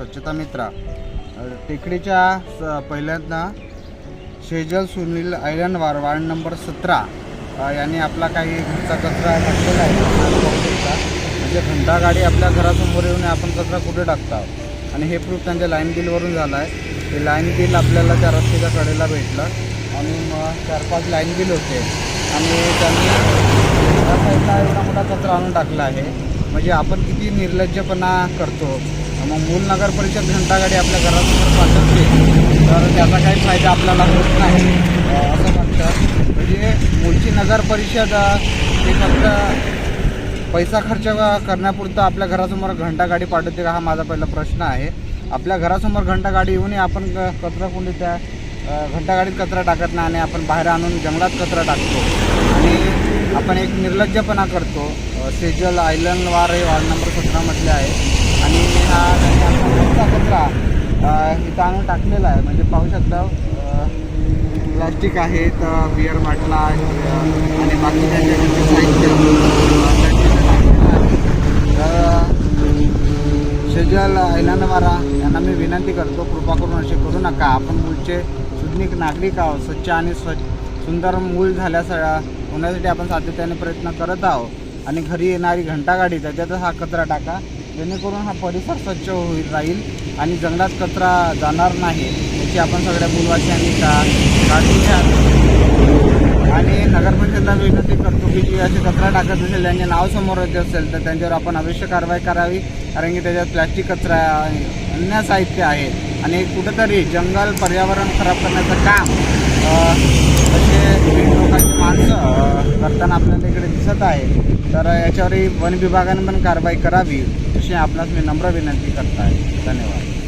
स्वच्छता मित्रा. टेकडीच्या स- पहिल्यांदा शेजल सुनील आयलंड वार वार्ड नंबर सतरा. याने यांनी आपला काही घरचा कचरा टाकलेला आहे. म्हणजे घंटा गाडी आपल्या घरासमोर येऊन आपण कचरा कुठे टाकता? आणि हे प्रूफ त्यांच्या लाईन बिलवरून झालं आहे ते लाईन बिल आपल्याला त्या रस्त्याच्या कडेला भेटलं. आणि मग चार पाच लाईन बिल होते. आणि त्यांनी एवढा मोठा कचरा आणून टाकला आहे. म्हणजे आपण किती निर्लज्जपणा करतो. मग मूल नगर परिषद घंटागाडी आपल्या घरासमोर पाठवते. तर त्याचा काही फायदा आपल्याला होत नाही. असं म्हणतं म्हणजे मूळची नगर परिषद हे फक्त पैसा खर्च करण्यापुरतं आपल्या घरासमोर घंटागाडी पाठवते का हा माझा पहिला प्रश्न आहे. आपल्या घरासमोर घंटागाडी येऊन आपण क- कचरा कोणी त्या घंटागाडीत कचरा टाकत नाही आणि आपण बाहेर आणून जंगलात कचरा टाकतो. आणि आपण एक निर्लज्जपणा करतो. सेजल आयलंड वार हे वार्ड नंबर सतरामधले आहे. आणि हा कचरा कचरा इथं आणून टाकलेला आहे. म्हणजे पाहू शकता प्लास्टिक आहेत अ, बिअर बाटला आणि बाकीच्या जे साहित्य तर शेजल ऐलानवारा यांना मी विनंती करतो कृपा करून असे करू नका. आपण मूळचे सुज्ञिक नागरिक आहोत स्वच्छ आणि स्वच्छ सुंदर मूल झाल्यास होण्यासाठी आपण सातत्याने प्रयत्न करत आहोत. आणि घरी येणारी घंटागाडी त्याच्यातच हा कचरा टाका. जेणेकरून हा परिसर स्वच्छ होईल राहील आणि जंगलात कचरा जाणार नाही याची आपण सगळ्या मूलवासियांनी का काळजी घ्या आणि नगर विनंती करतो की जी असे कचरा टाकत असेल त्यांचे नाव समोर येत असेल तर त्यांच्यावर आपण अवश्य कारवाई करावी कारण की त्याच्यात प्लॅस्टिक कचरा अन्य साहित्य आहे. आणि कुठंतरी जंगल पर्यावरण खराब करण्याचं काम असे लोकांची माणसं करताना आपल्याला इकडे दिसत आहे. तर याच्यावरही वन विभागाने पण कारवाई करावी अशी आपणास मी नम्र विनंती करत आहे. धन्यवाद.